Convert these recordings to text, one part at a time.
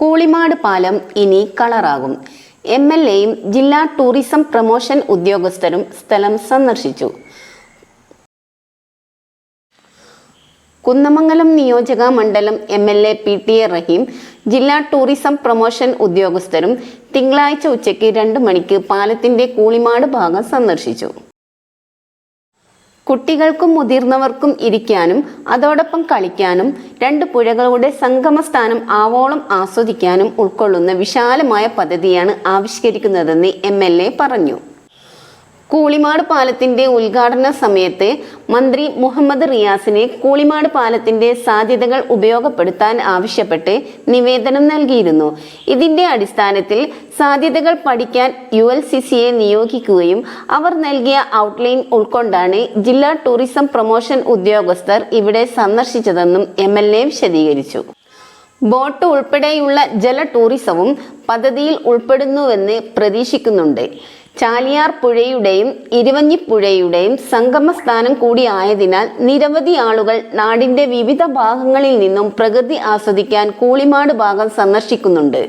കൂളിമാട് പാലം ഇനി കളറാകും. M L എയും ജില്ലാ ടൂറിസം പ്രൊമോഷൻ ഉദ്യോഗസ്ഥരും സ്ഥലം സന്ദർശിച്ചു. കുന്നമംഗലം നിയോജക മണ്ഡലം M L A P T A Rahim ജില്ലാ ടൂറിസം പ്രൊമോഷൻ ഉദ്യോഗസ്ഥരും തിങ്കളാഴ്ച ഉച്ചയ്ക്ക് രണ്ട് മണിക്ക് പാലത്തിന്റെ കൂളിമാട് ഭാഗം സന്ദർശിച്ചു. കുട്ടികൾക്കും മുതിർന്നവർക്കും ഇരിക്കാനും അതോടൊപ്പം കളിക്കാനും രണ്ട് പുഴകളുടെ സംഗമസ്ഥാനം ആവോളം ആസ്വദിക്കാനും ഉൾക്കൊള്ളുന്ന വിശാലമായ പദ്ധതിയാണ് ആവിഷ്കരിക്കുന്നതെന്ന് എം പറഞ്ഞു. കൂളിമാട് പാലത്തിന്റെ ഉദ്ഘാടന സമയത്ത് മന്ത്രി മുഹമ്മദ് റിയാസിനെ കൂളിമാട് പാലത്തിന്റെ സാധ്യതകൾ ഉപയോഗപ്പെടുത്താൻ ആവശ്യപ്പെട്ട് നിവേദനം നൽകിയിരുന്നു. ഇതിന്റെ അടിസ്ഥാനത്തിൽ സാധ്യതകൾ പഠിക്കാൻ യു എൽ സി സിയെ നിയോഗിക്കുകയും അവർ നൽകിയ ഔട്ട്ലൈൻ ഉൾക്കൊണ്ടാണ് ജില്ലാ ടൂറിസം പ്രൊമോഷൻ ഉദ്യോഗസ്ഥർ ഇവിടെ സന്ദർശിച്ചതെന്നും എം എൽ എ വിശദീകരിച്ചു. ബോട്ട് ഉൾപ്പെടെയുള്ള ജല ടൂറിസവും പദ്ധതിയിൽ ഉൾപ്പെടുന്നുവെന്ന് പ്രതീക്ഷിക്കുന്നുണ്ട്. ചാലിയാർ പുഴയുടെയും ഇരുവഞ്ഞിപ്പുഴയുടെയും സംഗമസ്ഥാനം കൂടിയായതിനാൽ നിരവധി ആളുകൾ നാടിന്റെ വിവിധ ഭാഗങ്ങളിൽ നിന്നും പ്രകൃതി ആസ്വദിക്കാൻ കൂളിമാട് ഭാഗം സന്ദർശിക്കുന്നുണ്ട്.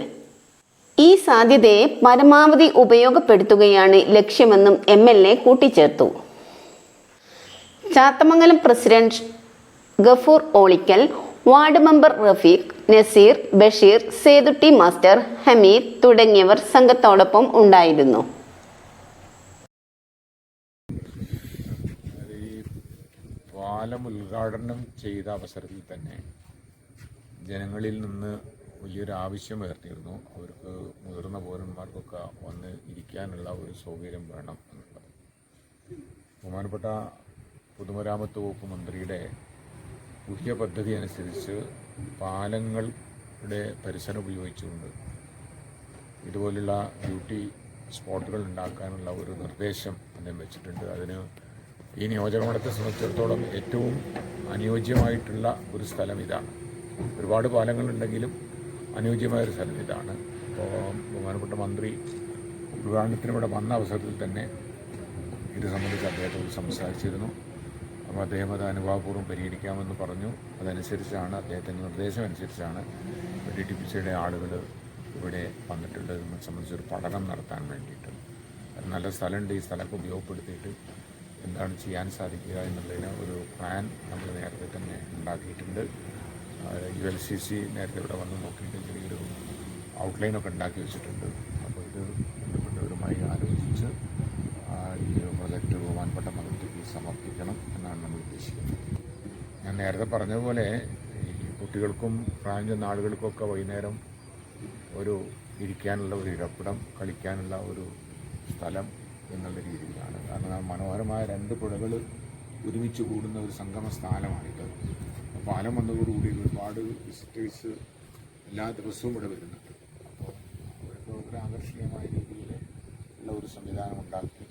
ഈ സാധ്യതയെ പരമാവധി ഉപയോഗപ്പെടുത്തുകയാണ് ലക്ഷ്യമെന്നും എം എൽ എ കൂട്ടിച്ചേർത്തു. Chathamangalam president Gafoor Olikkal ward member Rafeeq Naseer Basheer Sethutty master Hameed തുടങ്ങിയവർ സംഘത്തോടൊപ്പം ഉണ്ടായിരുന്നു ഈ പാലം ഉദ്ഘാടനം ചെയ്ത അവസരത്തിൽ തന്നെ ജനങ്ങളിൽ നിന്ന് വലിയൊരു ആവശ്യം ഉയർത്തിയിരുന്നു. അവർക്ക് മുതിർന്ന പൗരന്മാർക്കൊക്കെ വന്ന് ഇരിക്കാനുള്ള ഒരു സൗകര്യം വേണം എന്നുള്ളത്. ബഹുമാനപ്പെട്ട പൊതുമരാമത്ത് വകുപ്പ് മന്ത്രിയുടെ പുതിയ പദ്ധതി അനുസരിച്ച് പാലങ്ങളുടെ പരിസരം ഉപയോഗിച്ചുകൊണ്ട് ഇതുപോലുള്ള ബ്യൂട്ടി സ്പോട്ടുകൾ ഉണ്ടാക്കാനുള്ള ഒരു നിർദ്ദേശം അദ്ദേഹം വെച്ചിട്ടുണ്ട്. അതിന് ഈ നിയോജകമണ്ഡലത്തെ സംബന്ധിച്ചിടത്തോളം ഏറ്റവും അനുയോജ്യമായിട്ടുള്ള ഒരു സ്ഥലം ഇതാണ്. ഒരുപാട് പാലങ്ങളുണ്ടെങ്കിലും അനുയോജ്യമായ ഒരു സ്ഥലം ഇതാണ്. അപ്പോൾ ബഹുമാനപ്പെട്ട മന്ത്രി ഉദ്ഘാടനത്തിന് ഇവിടെ വന്ന അവസരത്തിൽ തന്നെ ഇത് സംബന്ധിച്ച് അദ്ദേഹത്തോട് സംസാരിച്ചിരുന്നു. അപ്പോൾ അദ്ദേഹം അത് അനുഭാവപൂർവം പരിഹരിക്കാമെന്ന് പറഞ്ഞു. അതനുസരിച്ചാണ് അദ്ദേഹത്തിന്റെ നിർദ്ദേശം അനുസരിച്ചാണ് ഡി ടി പി സിയുടെ ആളുകൾ ഇവിടെ വന്നിട്ടുള്ളത്. സംബന്ധിച്ചൊരു പഠനം നടത്താൻ വേണ്ടിയിട്ട്. നല്ല സ്ഥലമുണ്ട്. ഈ സ്ഥലമൊക്കെ ഉപയോഗപ്പെടുത്തിയിട്ട് എന്താണ് ചെയ്യാൻ സാധിക്കുക എന്നുള്ളതിന് ഒരു പ്ലാൻ നമ്മൾ നേരത്തെ തന്നെ ഉണ്ടാക്കിയിട്ടുണ്ട്. യു എൽ സി സി നേരത്തെ ഇവിടെ വന്ന് നോക്കിയിട്ട് ചെറിയൊരു ഔട്ട്ലൈനൊക്കെ ഉണ്ടാക്കി വെച്ചിട്ടുണ്ട്. അപ്പോൾ ഇത് ബന്ധപ്പെട്ടവരുമായി ആലോചിച്ച് ഈ പ്രൊജക്റ്റ് ബഹുമാനപ്പെട്ട മന്ത്രിക്ക് സമർപ്പിക്കണം എന്നാണ് നമ്മൾ ഉദ്ദേശിക്കുന്നത്. ഞാൻ നേരത്തെ പറഞ്ഞതുപോലെ ഈ കുട്ടികൾക്കും പ്രായം ചെന്ന ആളുകൾക്കൊക്കെ വൈകുന്നേരം ഒരു ഇരിക്കാനുള്ള ഒരു ഇടപ്പിടം കളിക്കാനുള്ള ഒരു സ്ഥലം എന്നുള്ള രീതിയിലാണ്. കാരണം മനോഹരമായ രണ്ട് പുഴകൾ ഒരുമിച്ച് കൂടുന്ന ഒരു സംഗമ സ്ഥാനമാണിത് പാലം വന്നതോടുകൂടി ഒരുപാട് വിസിറ്റേഴ്സ് എല്ലാ ദിവസവും ഇവിടെ വരുന്നുണ്ട്. അപ്പോൾ അവർക്ക് ഒരു ആകർഷണീയമായ രീതിയിൽ ഉള്ള ഒരു സംവിധാനം ഉണ്ടാക്കി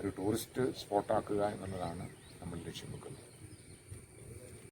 ഒരു ടൂറിസ്റ്റ് സ്പോട്ടാക്കുക എന്നുള്ളതാണ് നമ്മൾ ലക്ഷ്യം വെക്കുന്നത്.